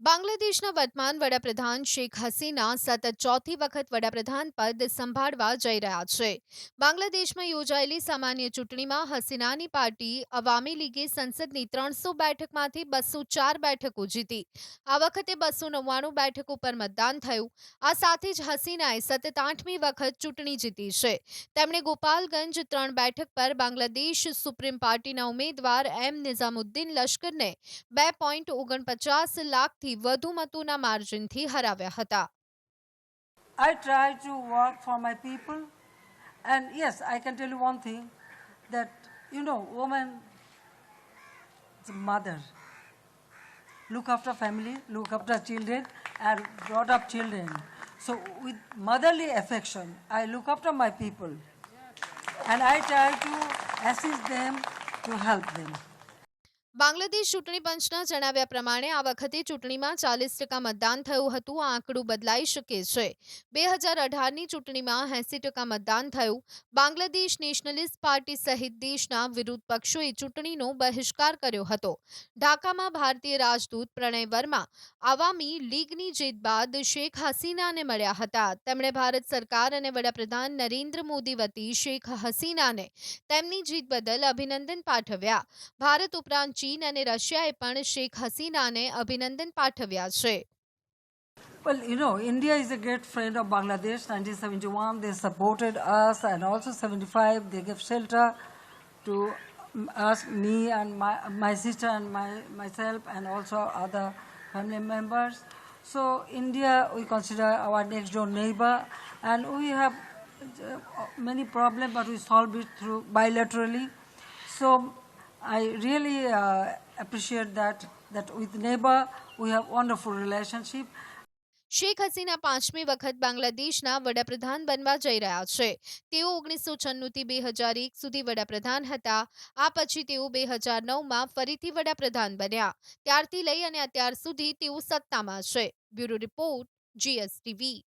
બાંગ્લાદેશના વર્તમાન વડાપ્રધાન શેખ હસીના સતત ચોથી વખત વડાપ્રધાન પદ સંભાળવા જઈ રહ્યા છે. બાંગ્લાદેશમાં યોજાયેલી સામાન્ય ચૂંટણીમાં હસીનાની પાર્ટી અવામી લીગે સંસદની ત્રણસો બેઠકમાંથી બસો ચાર બેઠકો જીતી. આ વખતે બસો નવ્વાણું બેઠક ઉપર મતદાન થયું. આ સાથે જ હસીનાએ સતત આઠમી વખત ચૂંટણી જીતી છે. તેમણે ગોપાલગંજ ત્રણ બેઠક પર બાંગ્લાદેશ સુપ્રીમ પાર્ટીના ઉમેદવાર એમ નિઝામુદ્દીન લશ્કરને બે પોઈન્ટ ઓગણપચાસ લાખથી વધુ મતોના માર્જિનથી હરાવ્યા હતા I try to work for my people, and yes, I can tell you one thing that you know, woman is mother. Look after family, look after children, and brought up children. So, with motherly affection, I look after my people, and I try to assist them to help them. Bangladesh ચૂંટણી પંચના જણાવ્યા પ્રમાણે આ વખતે ચૂંટણીમાં ચાલીસ ટકા મતદાન થયું હતું. આ આંકડું બદલાઈ શકે છે. બે હજાર અઢારની ચૂંટણીમાં એંસી ટકા મતદાન થયું. બાંગ્લાદેશ નેશનલિસ્ટ પાર્ટી સહિત દેશના વિરોધ પક્ષોએ ચૂંટણીનો બહિષ્કાર કર્યો હતો. ઢાકામાં ભારતીય રાજદૂત પ્રણય વર્મા આવામી લીગની જીત બાદ શેખ હસીનાને મળ્યા હતા. તેમણે ભારત સરકાર અને વડાપ્રધાન નરેન્દ્ર મોદી વતી શેખ હસીનાને તેમની જીત બદલ અભિનંદન પાઠવ્યા. ભારત ઉપરાંત ચીન અને રશિયાએ પણ શેખ હસીનાને અભિનંદન પાઠવ્યા છે Well, you know, India is a great friend of Bangladesh. 1971, they supported us, and also 75, they gave shelter to mm, us, me, and my, my sister, and my, myself, and also other family members. So, India, we consider our next door neighbor, and we have uh, many problems, but we solve it through bilaterally. So, I really uh, appreciate that that with neighbor we have wonderful relationship. Sheikh Hasina પાંચમી વખત બાંગ્લાદેશના વડાપ્રધાન બનવા જઈ રહ્યા છે. તેઓ ઓગણીસો છન્નુંથી બે હજાર એક સુધી વડાપ્રધાન હતા. આ પછી તેઓ બે હજાર નવમાં ફરીથી વડાપ્રધાન બન્યા. ત્યારથી લઈ અને અત્યાર સુધી તેઓ સત્તામાં છે. Bureau report GSTV.